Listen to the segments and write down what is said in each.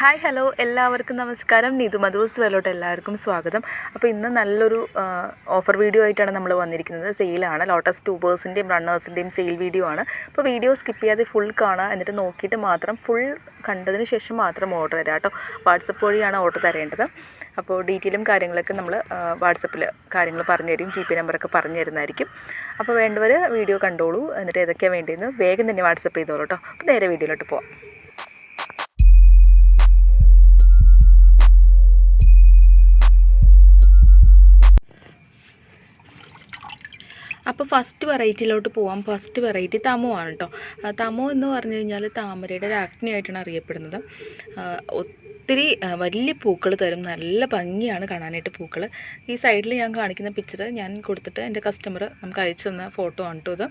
Hi hello എല്ലാവർക്കും നമസ്കാരം. നീതു മധുസ് വേലോട്ട് എല്ലാവർക്കും സ്വാഗതം. അപ്പോൾ ഇന്ന് നല്ലൊരു ഓഫർ വീഡിയോ ആയിട്ടാണ് നമ്മൾ വന്നിരിക്കുന്നത്. സെയിലാണ് ലോട്ടസ് ട്യൂബേഴ്സിന്റെയും റണ്ണേഴ്സിന്റെയും സെയിൽ വീഡിയോ ആണ്. അപ്പോൾ വീഡിയോ സ്കിപ്പ് ചെയ്യാതെ ഫുൾ കാണുക. എന്നിട്ട് നോക്കിയിട്ട് മാത്രം ഫുൾ കണ്ടതിന് ശേഷം മാത്രം ഓർഡർ തരാം കേട്ടോ. വാട്സപ്പ് വഴിയാണ് ഓർഡർ തരേണ്ടത്. അപ്പോൾ ഡീറ്റെയിലും കാര്യങ്ങളൊക്കെ നമ്മൾ വാട്സപ്പിൽ കാര്യങ്ങൾ പറഞ്ഞു തരും. ജി പി നമ്പറൊക്കെ പറഞ്ഞു തരുന്നതായിരിക്കും. അപ്പോൾ വേണ്ടവർ വീഡിയോ കണ്ടോളൂ. എന്നിട്ട് ഏതൊക്കെയാണ് വേണ്ടിയെന്ന് വേഗം തന്നെ വാട്സപ്പ് ചെയ്തോളൂ കേട്ടോ. അപ്പോൾ നേരെ വീഡിയോയിലോട്ട് പോവാം. അപ്പോൾ ഫസ്റ്റ് വെറൈറ്റിയിലോട്ട് പോവാം. ഫസ്റ്റ് വെറൈറ്റി തമോ ആണ് കേട്ടോ തമോ എന്ന് പറഞ്ഞു കഴിഞ്ഞാൽ താമരയുടെ രാജ്ഞിയായിട്ടാണ് അറിയപ്പെടുന്നത്. ഒത്തിരി വലിയ പൂക്കൾ തരും. നല്ല ഭംഗിയാണ് കാണാനായിട്ട് പൂക്കൾ ഈ സൈഡിൽ ഞാൻ കാണിക്കുന്ന പിക്ചർ ഞാൻ കൊടുത്തിട്ട് എന്റെ കസ്റ്റമർ നമുക്ക് അയച്ചു തന്ന ഫോട്ടോ ആണ് കേട്ടോ ഇത്.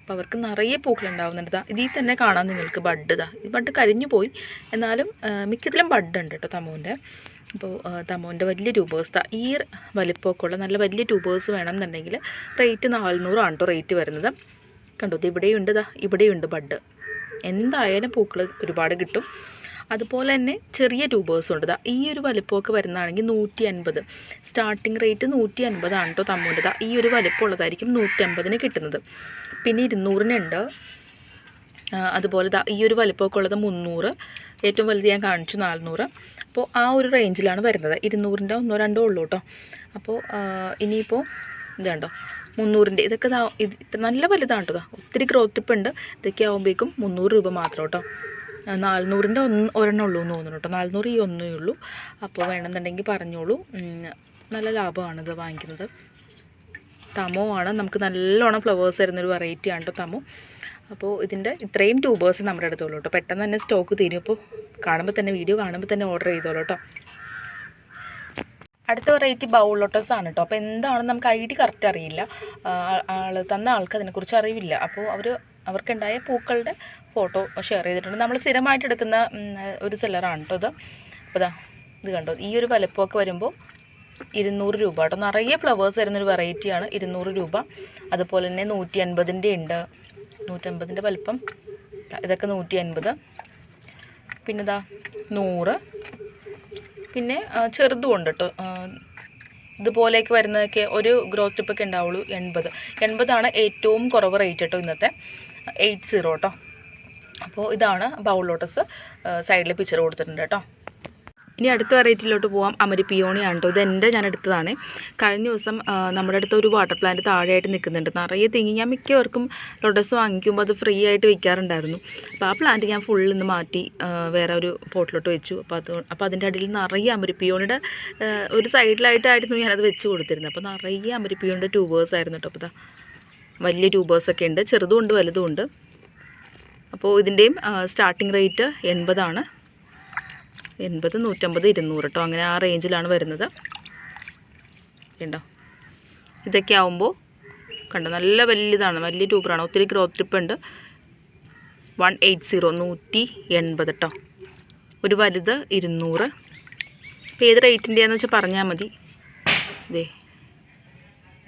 അപ്പോൾ അവർക്ക് നിറയെ പൂക്കൾ ഉണ്ടാവുന്നുണ്ട് ഇതിൽ തന്നെ കാണാം നിങ്ങൾക്ക് ബഡ് ഇതാ ഈ ബഡ് കരിഞ്ഞു പോയി. എന്നാലും മിക്കതിലും ബഡ് ഉണ്ട് കേട്ടോ തമോന്റെ. അപ്പോൾ തമോന്റെ വലിയ ട്യൂബേഴ്സ് ഈ വലിപ്പമൊക്കെ ഉള്ള നല്ല വലിയ ട്യൂബേഴ്സ് വേണം എന്നുണ്ടെങ്കിൽ റേറ്റ് നാൽനൂറാണ് കേട്ടോ റേറ്റ് വരുന്നത്. കണ്ടോ ഇത് ഇവിടെയുണ്ട് ദാ ഇവിടെയുണ്ട് ബഡ്. എന്തായാലും പൂക്കൾ ഒരുപാട് കിട്ടും. അതുപോലെ തന്നെ ചെറിയ ട്യൂബേഴ്സും ഉണ്ട് ഈ ഒരു വലിപ്പമൊക്കെ വരുന്നതാണെങ്കിൽ നൂറ്റി അൻപത് സ്റ്റാർട്ടിങ് റേറ്റ് നൂറ്റി അൻപതാണ് കേട്ടോ തമ്മൂന്റെ ദാ ഈ ഒരു വലിപ്പമുള്ളതായിരിക്കും നൂറ്റി അൻപതിന് കിട്ടുന്നത്. പിന്നെ ഇരുന്നൂറിനുണ്ട്. അതുപോലെ ഈ ഒരു വലിപ്പമൊക്കെ ഉള്ളത് മുന്നൂറ്. ഏറ്റവും വലുത് ഞാൻ കാണിച്ചു നാനൂറ്. അപ്പോൾ ആ ഒരു റേഞ്ചിലാണ് വരുന്നത്. ഇരുന്നൂറിന്റെ ഒന്നോ രണ്ടോ ഉള്ളൂ കേട്ടോ അപ്പോൾ ഇനിയിപ്പോൾ ഇതുണ്ടോ മുന്നൂറിന്റെ. ഇതൊക്കെ ഇത് നല്ല വലുതാണ് കേട്ടോ. ഒത്തിരി ഗ്രോത്ത് ഇപ്പം ഉണ്ട്. ഇതൊക്കെ ആകുമ്പോഴേക്കും മുന്നൂറ് രൂപ മാത്രം കേട്ടോ നാനൂറിന്റെ ഒന്ന് ഒരെണ്ണം ഉള്ളൂ എന്ന് തോന്നുന്നു കേട്ടോ നാനൂറ് ഈ ഒന്നേ ഉള്ളൂ. അപ്പോൾ വേണമെന്നുണ്ടെങ്കിൽ പറഞ്ഞോളൂ. നല്ല ലാഭമാണ് ഇത് വാങ്ങിക്കുന്നത്. തമോ ആണ്. നമുക്ക് നല്ലോണം ഫ്ലവേഴ്സ് തരുന്നൊരു വെറൈറ്റി ആണ് കേട്ടോ തമോ. അപ്പോൾ ഇതിന്റെ ഇത്രയും ട്യൂബേഴ്സ് നമ്മുടെ അടുത്തുള്ളൂ കേട്ടോ പെട്ടെന്ന് തന്നെ സ്റ്റോക്ക് തീരും. അപ്പോൾ കാണുമ്പോൾ തന്നെ വീഡിയോ കാണുമ്പോൾ തന്നെ ഓർഡർ ചെയ്തോളൂ കേട്ടോ അടുത്ത വെറൈറ്റി ബൗൾ ലോട്ടസ് ആണ് കേട്ടോ അപ്പോൾ എന്താണെന്ന് നമുക്ക് ഐ ഡി കറക്റ്റ് അറിയില്ല. ആൾ തന്ന ആൾക്ക് അതിനെക്കുറിച്ച് അറിവില്ല. അപ്പോൾ അവർ അവർക്കുണ്ടായ പൂക്കളുടെ ഫോട്ടോ ഷെയർ ചെയ്തിട്ടുണ്ട്. നമ്മൾ സ്ഥിരമായിട്ട് എടുക്കുന്ന ഒരു സെല്ലറാണ് കേട്ടോ ഇത്. അപ്പോൾ ഇതാ ഇത് കണ്ടോ? ഈ ഒരു വലപ്പൊക്കെ വരുമ്പോൾ ഇരുന്നൂറ് രൂപ കേട്ടോ നിറയെ ഫ്ലവേഴ്സ് വരുന്നൊരു വെറൈറ്റിയാണ് ഇരുന്നൂറ് രൂപ. അതുപോലെ തന്നെ നൂറ്റി അൻപതിന്റെ ഉണ്ട്. നൂറ്റമ്പതിന്റെ വലുപ്പം. ഇതൊക്കെ നൂറ്റി അൻപത് പിന്നെ ഇതാ നൂറ്. പിന്നെ ചെറുതും ഉണ്ട് കേട്ടോ ഇതുപോലേക്ക് വരുന്നതൊക്കെ ഒരു ഗ്രോത്ത് ടിപ്പൊക്കെ ഉണ്ടാവുള്ളൂ എൺപത്. എൺപതാണ് ഏറ്റവും കുറവ് റേറ്റ് കേട്ടോ ഇന്നത്തെ. എയ്റ്റ് സീറോ കേട്ടോ അപ്പോൾ ഇതാണ് ബൗൾ ലോട്ടസ് സൈഡിൽ പിക്ചർ കൊടുത്തിട്ടുണ്ട് കേട്ടോ ഇനി അടുത്ത വെറൈറ്റിയിലോട്ട് പോവാം. അമരി പിയോണിയാണ് കേട്ടോ ഇത് എന്റെ ഞാൻ എടുത്തതാണ്. കഴിഞ്ഞ ദിവസം നമ്മുടെ അടുത്ത് ഒരു വാട്ടർ പ്ലാന്റ് താഴെയായിട്ട് നിൽക്കുന്നുണ്ട്. നിറയെ തിങ്ങി. ഞാൻ മിക്കവർക്കും ലോട്ടസ് വാങ്ങിക്കുമ്പോൾ അത് ഫ്രീ ആയിട്ട് വിൽക്കാറുണ്ടായിരുന്നു അപ്പോൾ ആ പ്ലാന്റ് ഞാൻ ഫുള്ളിൽ നിന്ന് മാറ്റി വേറെ ഒരു പോട്ടിലോട്ട് വെച്ചു. അപ്പോൾ അത് അപ്പോൾ അതിന്റെ അടിയിൽ നിറയെ അമരി പിയോണിയുടെ ഒരു സൈഡിലായിട്ടായിരുന്നു ഞാനത് വെച്ച് കൊടുത്തിരുന്നത്. അപ്പോൾ നിറയെ അമരി പിയോണിന്റെ ട്യൂബേഴ്സ് ആയിരുന്നു കേട്ടോ. അപ്പോൾ വലിയ ട്യൂബേഴ്സൊക്കെ ഉണ്ട്. ചെറുതും ഉണ്ട് വലുതും ഉണ്ട്. അപ്പോൾ ഇതിന്റെയും സ്റ്റാർട്ടിംഗ് റേറ്റ് എൺപതാണ്. എൺപത് നൂറ്റമ്പത് ഇരുന്നൂറ് കേട്ടോ അങ്ങനെ ആ റേഞ്ചിലാണ് വരുന്നത്. കണ്ടോ? ഇതൊക്കെ ആവുമ്പോൾ കണ്ടോ നല്ല വലിയതാണ് വലിയ ട്യൂബറാണ് ഒത്തിരി ഗ്രോത്ത് ട്രിപ്പ് ഉണ്ട്. വൺ എയ്റ്റ് സീറോ നൂറ്റി എൺപത് കേട്ടോ ഒരു വലുത് ഇരുന്നൂറ്. ഏത് റേറ്റിന്റെയാണെന്ന് വെച്ചാൽ പറഞ്ഞാൽ മതി. ഇതേ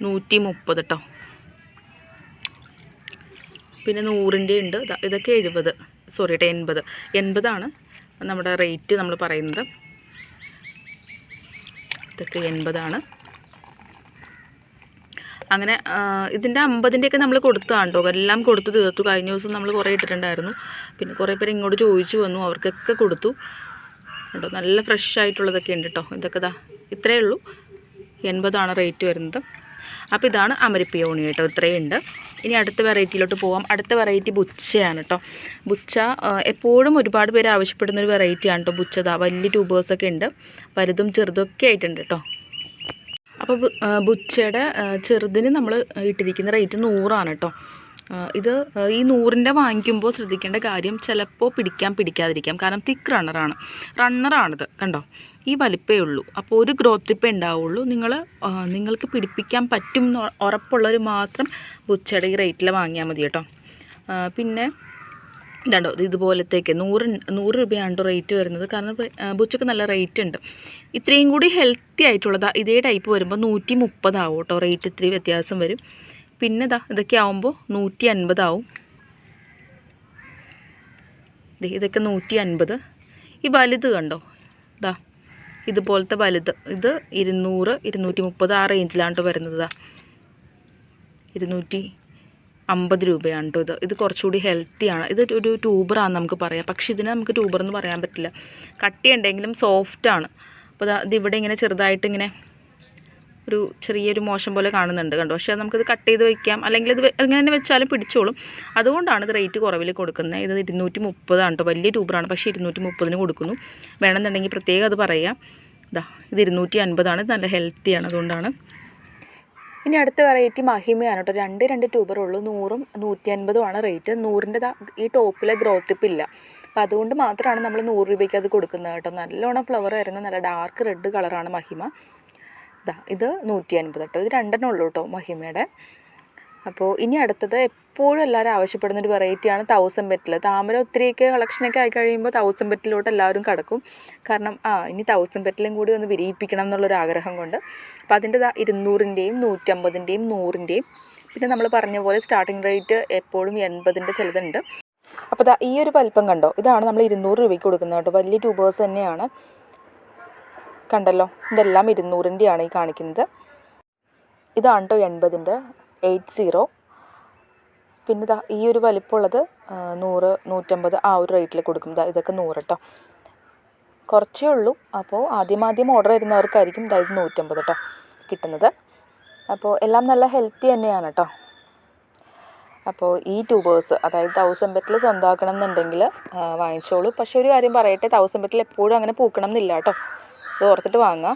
നൂറ്റി മുപ്പത് കേട്ടോ പിന്നെ നൂറിന്റെ ഉണ്ട്. ഇതൊക്കെ എഴുപത്. സോറി കേട്ടോ എൺപത്. എൺപതാണ്. നമ്മുടെ റേറ്റ് നമ്മൾ പറയുന്നത് ഇതൊക്കെ എൺപതാണ്. അങ്ങനെ ഇതിന്റെ അമ്പതിന്റെയൊക്കെ നമ്മൾ കൊടുത്തതാണ് കേട്ടോ. എല്ലാം കൊടുത്ത് തീർത്തു. കഴിഞ്ഞ ദിവസം നമ്മൾ കുറേ ഇട്ടിട്ടുണ്ടായിരുന്നു. പിന്നെ കുറേ പേര് ഇങ്ങോട്ട് ചോദിച്ചു വന്നു. അവർക്കൊക്കെ കൊടുത്തു. കേട്ടോ നല്ല ഫ്രഷ് ആയിട്ടുള്ളതൊക്കെ ഉണ്ട് കേട്ടോ. ഇതൊക്കെ ഇതാ ഇത്രയേ ഉള്ളൂ. എൺപതാണ് റേറ്റ് വരുന്നത്. അപ്പോൾ ഇതാണ് അമരിപ്പിയോണി കേട്ടോ. ഇത്രയും ഉണ്ട്. ഇനി അടുത്ത വെറൈറ്റിയിലോട്ട് പോവാം. അടുത്ത വെറൈറ്റി ബുച്ചയാണ് കേട്ടോ. ബുച്ച എപ്പോഴും ഒരുപാട് പേര് ആവശ്യപ്പെടുന്ന ഒരു വെറൈറ്റിയാണ് കേട്ടോ ബുച്ചത വലിയ ട്യൂബേഴ്സൊക്കെ ഉണ്ട്. വലുതും ചെറുതും ഒക്കെ ആയിട്ടുണ്ട് കേട്ടോ. അപ്പോൾ ബുച്ചയുടെ ചെറുതിന് നമ്മൾ ഇട്ടിരിക്കുന്ന റേറ്റ് നൂറാണ് കേട്ടോ. ഇത് ഈ നൂറിന്റെ വാങ്ങിക്കുമ്പോൾ ശ്രദ്ധിക്കേണ്ട കാര്യം ചിലപ്പോൾ പിടിക്കാൻ പിടിക്കാതിരിക്കാം. കാരണം തിക്ക് റണ്ണറാണ് റണ്ണറാണിത് കണ്ടോ? ഈ വലിപ്പേ ഉള്ളൂ. അപ്പോൾ ഒരു ഗ്രോത്ത് ടിപ്പേ ഉണ്ടാവുള്ളൂ. നിങ്ങൾ നിങ്ങൾക്ക് പിടിപ്പിക്കാൻ പറ്റും എന്ന് ഉറപ്പുള്ളവർ മാത്രം ബുച്ചയുടെ ഈ റേറ്റിൽ വാങ്ങിയാൽ മതി കേട്ടോ. പിന്നെ ഇതാണ്ടോ ഇത് ഇതുപോലത്തേക്ക് നൂറ് നൂറ് രൂപയാണ് റേറ്റ് വരുന്നത്. കാരണം ബുച്ചക്ക് നല്ല റേറ്റ് ഉണ്ട്. ഇത്രയും കൂടി ഹെൽത്തി ആയിട്ടുള്ളത് ഇതേ ടൈപ്പ് വരുമ്പോൾ നൂറ്റി മുപ്പതാവും കേട്ടോ. റേറ്റ് ഇത്തിരി വ്യത്യാസം വരും. പിന്നെ ഇതാ ഇതൊക്കെ ആവുമ്പോൾ നൂറ്റി അൻപതാവും ഇതൊക്കെ നൂറ്റി അൻപത് ഈ വലുത് കണ്ടോ? ഇതാ ഇതുപോലത്തെ വലുത്. ഇത് ഇരുന്നൂറ് ഇരുന്നൂറ്റി മുപ്പത് ആ റേഞ്ചിലാണ് വരുന്നത് ഇതാ ഇരുന്നൂറ്റി അമ്പത് രൂപയാണ് കേട്ടോ ഇത്. ഇത് കുറച്ചുകൂടി ഹെൽത്തിയാണ് ഇത് ഒരു ട്യൂബറാണെന്ന് നമുക്ക് പറയാം. പക്ഷെ ഇതിനെ നമുക്ക് ട്യൂബർ എന്ന് പറയാൻ പറ്റില്ല. കട്ടിയുണ്ടെങ്കിലും സോഫ്റ്റാണ് അപ്പോൾ ഇതിവിടെ ഇങ്ങനെ ചെറുതായിട്ട് ഇങ്ങനെ ഒരു ചെറിയൊരു മോശം പോലെ കാണുന്നുണ്ട് കണ്ടോ? പക്ഷേ നമുക്കിത് കട്ട് ചെയ്ത് വയ്ക്കാം അല്ലെങ്കിൽ ഇത് അങ്ങനെ തന്നെ വെച്ചാലും പിടിച്ചോളും. അതുകൊണ്ടാണ് ഇത് റേറ്റ് കുറവിൽ കൊടുക്കുന്നത്. ഇത് ഇരുന്നൂറ്റി മുപ്പതാണ് കേട്ടോ വലിയ ട്യൂബറാണ് പക്ഷേ ഇരുന്നൂറ്റി മുപ്പതിന് കൊടുക്കുന്നു. വേണമെന്നുണ്ടെങ്കിൽ പ്രത്യേകം അത് പറയാം. ഇതാ ഇത് ഇരുന്നൂറ്റി അൻപതാണ് നല്ല ഹെൽത്തിയാണ് അതുകൊണ്ടാണ്. ഇനി അടുത്ത വെറൈറ്റി മഹിമയാണ് കേട്ടോ രണ്ട് രണ്ട് ട്യൂബർ ഉള്ളൂ. നൂറും നൂറ്റി അൻപതുമാണ് റേറ്റ് നൂറിന്റെ ഈ ടോപ്പിലെ ഗ്രോത്ത് ടിപ്പ് ഇല്ല. അപ്പം അതുകൊണ്ട് മാത്രമാണ് നമ്മൾ നൂറ് രൂപയ്ക്ക് അത് കൊടുക്കുന്നത് കേട്ടോ നല്ലോണം ഫ്ലവർ വരുന്ന നല്ല ഡാർക്ക് റെഡ് കളറാണ് മഹിമ. ഇതാ ഇത് നൂറ്റി അൻപത് കേട്ടോ ഇത് രണ്ടെണ്ണം ഉള്ളൂ കേട്ടോ മഹിമയുടെ. അപ്പോൾ ഇനി അടുത്തത് എപ്പോഴും എല്ലാവരും ആവശ്യപ്പെടുന്ന ഒരു വെറൈറ്റിയാണ് തൗസൻഡ് ബെറ്റിൽ താമര ഒത്തിരിയൊക്കെ കളക്ഷനൊക്കെ ആയി കഴിയുമ്പോൾ തൗസൻഡ് ബെറ്റിലോട്ട് എല്ലാവരും കടക്കും. കാരണം ആ ഇനി തൗസൻഡ് ബെറ്റിലും കൂടി ഒന്ന് വിരിയിപ്പിക്കണം എന്നുള്ളൊരു ആഗ്രഹം കൊണ്ട്. അപ്പോൾ അതിന്റെ ദാ ഇരുന്നൂറിന്റെയും നൂറ്റമ്പതിന്റെയും നൂറിന്റെയും പിന്നെ നമ്മൾ പറഞ്ഞ പോലെ സ്റ്റാർട്ടിംഗ് റേറ്റ് എപ്പോഴും എൺപതിന്റെ ചിലതുണ്ട്. അപ്പോൾ ദാ ഈ ഒരു വലിപ്പം കണ്ടോ? ഇതാണ് നമ്മൾ ഇരുന്നൂറ് രൂപയ്ക്ക് കൊടുക്കുന്നത് കേട്ടോ. വലിയ ട്യൂബേഴ്സ് തന്നെയാണ്. കണ്ടല്ലോ? ഇതെല്ലാം ഇരുന്നൂറിന്റെയാണ് ഈ കാണിക്കുന്നത്. ഇതാണ് കേട്ടോ എൺപതിന്റെ എയ്റ്റ് സീറോ. പിന്നെ ഇതാ ഈ ഒരു വലിപ്പമുള്ളത് നൂറ് നൂറ്റമ്പത് ആ ഒരു റേറ്റിൽ കൊടുക്കും. ഇതാ ഇതൊക്കെ നൂറ് കേട്ടോ കുറച്ചേ ഉള്ളൂ. അപ്പോൾ ആദ്യം ആദ്യം ഓർഡർ വരുന്നവർക്കായിരിക്കും ഇതായത് നൂറ്റമ്പത് കേട്ടോ കിട്ടുന്നത്. അപ്പോൾ എല്ലാം നല്ല ഹെൽത്തി തന്നെയാണ് കേട്ടോ അപ്പോൾ ഈ ട്യൂബേഴ്സ് അതായത് തൗസൻഡ് ബെറ്റിൽ സ്വന്തമാക്കണം എന്നുണ്ടെങ്കിൽ വാങ്ങിച്ചോളൂ. പക്ഷേ ഒരു കാര്യം പറയട്ടെ തൗസൻഡ് ബെറ്റിൽ എപ്പോഴും അങ്ങനെ പൂക്കണം എന്നില്ല കേട്ടോ അത് ഓർത്തിട്ട് വാങ്ങുക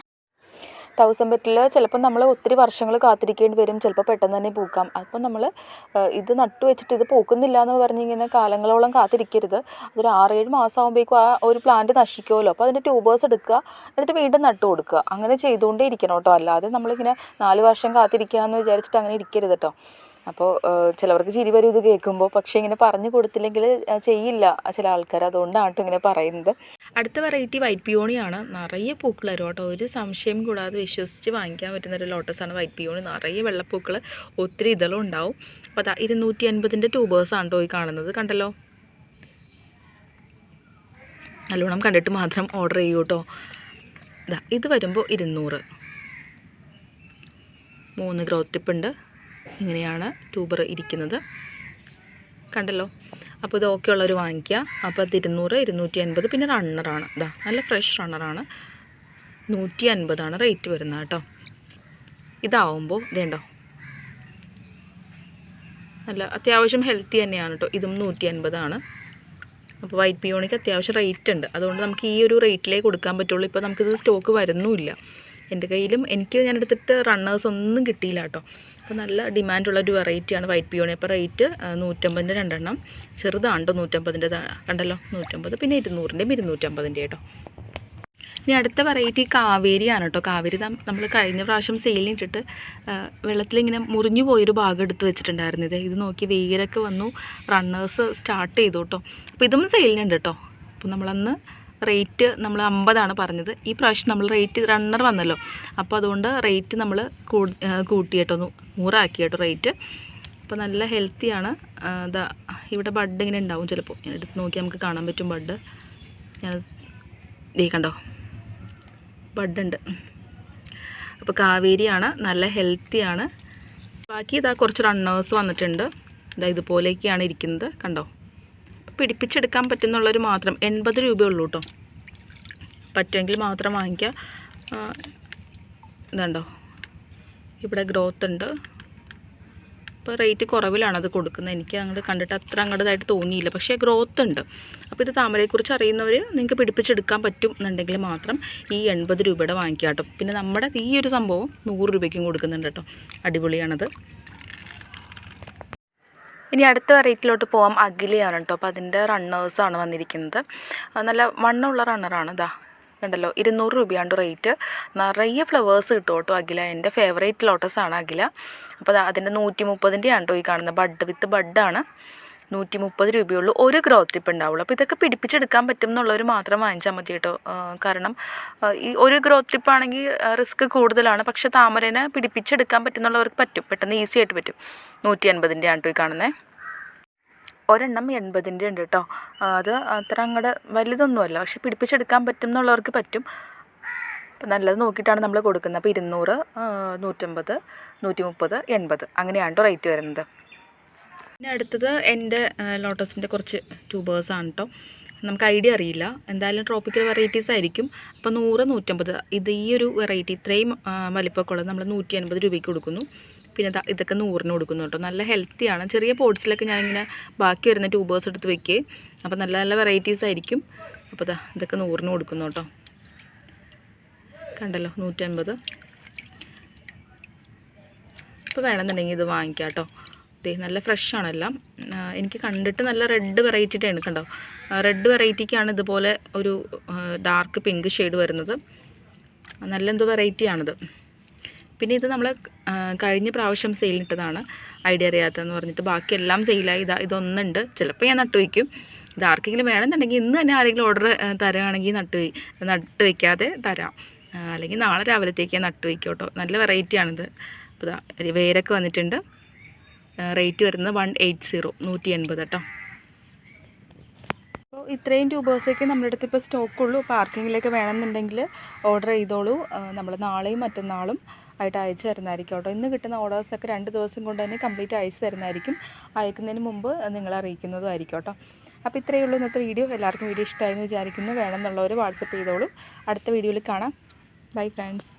തൗസൻഡ് ബെറ്റിൽ ചിലപ്പോൾ നമ്മൾ ഒത്തിരി വർഷങ്ങൾ കാത്തിരിക്കേണ്ടി വരും. ചിലപ്പോൾ പെട്ടെന്ന് തന്നെ പൂക്കാം. അപ്പം നമ്മൾ ഇത് നട്ടു വെച്ചിട്ട് ഇത് പൂക്കുന്നില്ല എന്ന് പറഞ്ഞു ഇങ്ങനെ കാലങ്ങളോളം കാത്തിരിക്കരുത്. അതൊരു ആറേഴ് മാസം ആകുമ്പോഴേക്കും ആ ഒരു പ്ലാന്റ് നശിക്കുമല്ലോ അപ്പോൾ അതിന്റെ ട്യൂബേഴ്സ് എടുക്കുക. എന്നിട്ട് വീണ്ടും നട്ടു കൊടുക്കുക. അങ്ങനെ ചെയ്തുകൊണ്ടേ ഇരിക്കണം കേട്ടോ. അല്ലാതെ നമ്മളിങ്ങനെ നാല് വർഷം കാത്തിരിക്കുക എന്ന് വിചാരിച്ചിട്ട് അങ്ങനെ ഇരിക്കരുത് കേട്ടോ. അപ്പോൾ ചിലവർക്ക് ചിരി വരും ഇത് കേൾക്കുമ്പോൾ. പക്ഷേ ഇങ്ങനെ പറഞ്ഞു കൊടുത്തില്ലെങ്കിൽ ചെയ്യില്ല ചില ആൾക്കാർ. അതുകൊണ്ടാണ് ഇങ്ങനെ പറയുന്നത്. അടുത്ത വെറൈറ്റി വൈറ്റ് പിയോണിയാണ് നിറയെ പൂക്കൾ വരും കേട്ടോ. ഒരു സംശയം കൂടാതെ വിശ്വസിച്ച് വാങ്ങിക്കാൻ പറ്റുന്ന ഒരു ലോട്ടസാണ് വൈറ്റ് പിയോണി നിറയെ വെള്ളപ്പൂക്കൾ ഒത്തിരി ഇതളും ഉണ്ടാവും. അപ്പോൾ അതാ ഇരുന്നൂറ്റി അൻപതിന്റെ ട്യൂബേഴ്സാണ് കേട്ടോ ഈ കാണുന്നത്. കണ്ടല്ലോ? നല്ലോണം കണ്ടിട്ട് മാത്രം ഓർഡർ ചെയ്യൂ കേട്ടോ. ഇതാ ഇത് വരുമ്പോൾ ഇരുന്നൂറ്. മൂന്ന് ഗ്രോത്ത് ടിപ്പ് ഉണ്ട്. ഇങ്ങനെയാണ് ട്യൂബർ ഇരിക്കുന്നത്. കണ്ടല്ലോ? അപ്പോൾ ഇത് ഓക്കെ ഉള്ളവർ വാങ്ങിക്കുക. അപ്പോൾ അത് ഇരുന്നൂറ് ഇരുന്നൂറ്റി അൻപത് പിന്നെ റണ്ണറാണ് ഇതാ നല്ല ഫ്രഷ് റണ്ണറാണ് നൂറ്റി അൻപതാണ് റേറ്റ് വരുന്നത് കേട്ടോ. ഇതാവുമ്പോൾ ഇതേണ്ടോ? നല്ല അത്യാവശ്യം ഹെൽത്തി തന്നെയാണ് കേട്ടോ. ഇതും നൂറ്റി അൻപതാണ് അപ്പോൾ വൈറ്റ് പിയോണിക്ക് അത്യാവശ്യം റേറ്റ് ഉണ്ട്. അതുകൊണ്ട് നമുക്ക് ഈ ഒരു റേറ്റിലേ കൊടുക്കാൻ പറ്റുള്ളൂ. ഇപ്പോൾ നമുക്കിത് സ്റ്റോക്ക് വരുന്നുമില്ല. എന്റെ കയ്യിലും എനിക്ക് ഞാൻ എടുത്തിട്ട് റണ്ണേഴ്സ് ഒന്നും കിട്ടിയില്ല കേട്ടോ. അപ്പോൾ നല്ല ഡിമാൻഡുള്ള ഒരു വെറൈറ്റിയാണ് വൈറ്റ് പിയോണി. അപ്പോൾ റേറ്റ് നൂറ്റമ്പതിന്റെ രണ്ടെണ്ണം. ചെറുതാണ്ടോ നൂറ്റമ്പതിന്റെ കണ്ടല്ലോ? നൂറ്റമ്പത് പിന്നെ ഇരുന്നൂറിന്റെയും ഇരുന്നൂറ്റമ്പതിന്റെ കേട്ടോ. ഇനി അടുത്ത വെറൈറ്റി കാവേരിയാണ് കേട്ടോ. കാവേരി നമ്മൾ കഴിഞ്ഞ പ്രാവശ്യം സെയിലിട്ടിട്ട് വെള്ളത്തിലിങ്ങനെ മുറിഞ്ഞു പോയൊരു ഭാഗം എടുത്ത് വെച്ചിട്ടുണ്ടായിരുന്നു ഇത്. ഇത് നോക്കി വെയിലൊക്കെ വന്നു. റണ്ണേഴ്സ് സ്റ്റാർട്ട് ചെയ്തു കേട്ടോ. അപ്പോൾ ഇതും സെയിലിനുണ്ട് കേട്ടോ. അപ്പോൾ നമ്മളന്ന് റേറ്റ് നമ്മൾ അമ്പതാണ് പറഞ്ഞത്. ഈ പ്രാവശ്യം നമ്മൾ റേറ്റ് റണ്ണർ വന്നല്ലോ. അപ്പോൾ അതുകൊണ്ട് റേറ്റ് നമ്മൾ കൂട്ടി കേട്ടോ. നൂറാക്കി കേട്ടോ റേറ്റ്. അപ്പോൾ നല്ല ഹെൽത്തിയാണ് ഇതാ ഇവിടെ ബഡ് ഇങ്ങനെ ഉണ്ടാവും ചിലപ്പോൾ. എടുത്ത് നോക്കി നമുക്ക് കാണാൻ പറ്റും ബഡ് ഞാൻ ദേ കണ്ടോ. ഉണ്ട്. അപ്പോൾ കാവേരിയാണ് നല്ല ഹെൽത്തിയാണ് ബാക്കി ഇതാ കുറച്ച് റണ്ണേഴ്സ് വന്നിട്ടുണ്ട്. ഇതാ ഇതുപോലെയൊക്കെയാണ് ഇരിക്കുന്നത്. കണ്ടോ? പിടിപ്പിച്ചെടുക്കാൻ പറ്റുന്നുള്ളൊരു മാത്രം എൺപത് രൂപയുള്ളൂ കേട്ടോ. പറ്റുമെങ്കിൽ മാത്രം വാങ്ങിക്കുക ഇതുണ്ടോ? ഇവിടെ ഗ്രോത്ത് ഉണ്ട്. ഇപ്പോൾ റേറ്റ് കുറവിലാണ് അത് കൊടുക്കുന്നത്. എനിക്ക് അങ്ങോട്ട് കണ്ടിട്ട് അത്ര അങ്ങോട്ടതായിട്ട് തോന്നിയില്ല. പക്ഷേ ഗ്രോത്ത് ഉണ്ട്. അപ്പോൾ ഇത് താമരയെക്കുറിച്ച് അറിയുന്നവർ നിങ്ങൾക്ക് പിടിപ്പിച്ചെടുക്കാൻ പറ്റും എന്നുണ്ടെങ്കിൽ മാത്രം ഈ എൺപത് രൂപയുടെ വാങ്ങിക്കുക കേട്ടോ. പിന്നെ നമ്മുടെ ഈ ഒരു സംഭവം നൂറ് രൂപയ്ക്കും കൊടുക്കുന്നുണ്ട് കേട്ടോ. അടിപൊളിയാണത്. ഇനി അടുത്ത വെറൈറ്റിയിലോട്ട് പോകാം അഖിലയാണ് കേട്ടോ. അപ്പോൾ അതിന്റെ റണ്ണേഴ്സാണ് വന്നിരിക്കുന്നത്. നല്ല വണ്ണമുള്ള റണ്ണറാണ് ഇതാ കണ്ടല്ലോ ഇരുന്നൂറ് രൂപയാണ് റേറ്റ് നിറയെ ഫ്ലവേഴ്സ് കിട്ടും കേട്ടോ അഖില? എന്റെ ഫേവറേറ്റ് ലോട്ടസാണ് അഖില. അപ്പോൾ അതിന്റെ നൂറ്റി മുപ്പതിന്റെയാണ് കേട്ടോ ഈ കാണുന്നത് ബഡ് വിത്ത് ബഡാണ് നൂറ്റി മുപ്പത് രൂപയുള്ളൂ. ഒരു ഗ്രോത്ത് ടിപ്പ് ഉണ്ടാവുള്ളൂ. അപ്പോൾ ഇതൊക്കെ പിടിപ്പിച്ചെടുക്കാൻ പറ്റും എന്നുള്ളവർ മാത്രം വാങ്ങിച്ചാൽ മതി കേട്ടോ. കാരണം ഈ ഒരു ഗ്രോത്ത് ടിപ്പ് ആണെങ്കിൽ റിസ്ക് കൂടുതലാണ്. പക്ഷേ താമരനെ പിടിപ്പിച്ചെടുക്കാൻ പറ്റുന്നുള്ളവർക്ക് പറ്റും. പെട്ടെന്ന് ഈസി ആയിട്ട് പറ്റും. നൂറ്റി അൻപതിന്റെ ആണ് കേട്ടോ ഈ കാണുന്നത് ഒരെണ്ണം എൺപതിന്റെ ഉണ്ട് കേട്ടോ. അത് അത്ര അങ്ങോട്ട് വലുതൊന്നുമല്ല. പക്ഷെ പിടിപ്പിച്ചെടുക്കാൻ പറ്റും എന്നുള്ളവർക്ക് പറ്റും. അപ്പം നല്ലത് നോക്കിയിട്ടാണ് നമ്മൾ കൊടുക്കുന്നത്. അപ്പോൾ ഇരുന്നൂറ് നൂറ്റമ്പത് നൂറ്റി മുപ്പത് എൺപത്. അങ്ങനെയാണ് റേറ്റ് വരുന്നത്. പിന്നെ അടുത്തത് എന്റെ ലോട്ടസിന്റെ കുറച്ച് ട്യൂബേഴ്സാണ് കേട്ടോ നമുക്ക് ഐഡിയ അറിയില്ല. എന്തായാലും ട്രോപ്പിക്കൽ വെറൈറ്റീസ് ആയിരിക്കും. അപ്പോൾ നൂറ് നൂറ്റമ്പത്. ഇത് ഈ ഒരു വെറൈറ്റി ഇത്രയും വലിപ്പമൊക്കെ ഉള്ളത് നമ്മൾ നൂറ്റി അൻപത് രൂപയ്ക്ക് കൊടുക്കുന്നു. പിന്നെ ഇതൊക്കെ നൂറിന് കൊടുക്കുന്നു കേട്ടോ. നല്ല ഹെൽത്തിയാണ് ചെറിയ പോട്ട്സിലൊക്കെ ഞാനിങ്ങനെ ബാക്കി വരുന്ന ട്യൂബേഴ്സ് എടുത്ത് വെക്കുകയും അപ്പോൾ നല്ല നല്ല വെറൈറ്റീസ് ആയിരിക്കും. അപ്പോൾ ഇതാ ഇതൊക്കെ നൂറിന് കൊടുക്കുന്നു കേട്ടോ. കണ്ടല്ലോ നൂറ്റൻപത് ഇപ്പോൾ വേണമെന്നുണ്ടെങ്കിൽ ഇത് വാങ്ങിക്കാം കേട്ടോ. ദേ നല്ല ഫ്രഷ് ആണെല്ലാം ആ, എനിക്ക് കണ്ടിട്ട് നല്ല റെഡ് വെറൈറ്റിയുടെ കണ്ടോ. റെഡ് വെറൈറ്റിക്കാണ് ഇതുപോലെ ഒരു ഡാർക്ക് പിങ്ക് ഷെയ്ഡ് വരുന്നത്. നല്ല എന്തോ വെറൈറ്റിയാണിത് പിന്നെ ഇത് നമ്മൾ കഴിഞ്ഞ പ്രാവശ്യം സെയിലിട്ടതാണ് ഐഡിയ അറിയാത്തതെന്ന് പറഞ്ഞിട്ട് ബാക്കിയെല്ലാം സെയിലായി ഇതാ ഇതൊന്നുണ്ട്. ചിലപ്പോൾ ഞാൻ നട്ടു വയ്ക്കും. ഇത് ആർക്കെങ്കിലും വേണമെന്നുണ്ടെങ്കിൽ ഇന്ന് തന്നെ ആരെങ്കിലും ഓർഡർ തരുകയാണെങ്കിൽ നട്ടു നട്ടു വയ്ക്കാതെ തരാം. അല്ലെങ്കിൽ നാളെ രാവിലത്തേക്ക് നട്ട് കേട്ടോ നല്ല വെറൈറ്റിയാണിത് അപ്പോൾ വേരൊക്കെ വന്നിട്ടുണ്ട്. റേറ്റ് വരുന്നത് വൺ എയ്റ്റ് സീറോ നൂറ്റി എൺപത് കേട്ടോ. അപ്പോൾ ഇത്രയും ട്യൂബേഴ്സൊക്കെ നമ്മുടെ അടുത്ത് ഇപ്പോൾ സ്റ്റോക്കുള്ളൂ. അപ്പോൾ ആർക്കെങ്കിലുമൊക്കെ വേണമെന്നുണ്ടെങ്കിൽ ഓർഡർ ചെയ്തോളൂ. നമ്മൾ നാളെയും മറ്റന്നാളും ആയിട്ട് അയച്ചു തരുന്നതായിരിക്കും കേട്ടോ. ഇന്ന് കിട്ടുന്ന ഓർഡേഴ്സൊക്കെ രണ്ട് ദിവസം കൊണ്ട് തന്നെ കംപ്ലീറ്റ് അയച്ചു തരുന്നതായിരിക്കും. അയക്കുന്നതിന് മുമ്പ് നിങ്ങൾ അറിയിക്കുന്നതായിരിക്കും കേട്ടോ. അപ്പോൾ ഇത്രയേ ഉള്ളൂ ഇന്നത്തെ വീഡിയോ. എല്ലാവർക്കും വീഡിയോ ഇഷ്ടമായി എന്ന് വിചാരിക്കുന്നു. വേണമെന്നുള്ളവർ വാട്സപ്പ് ചെയ്തോളൂ. അടുത്ത വീഡിയോയിൽ കാണാം. Bye friends.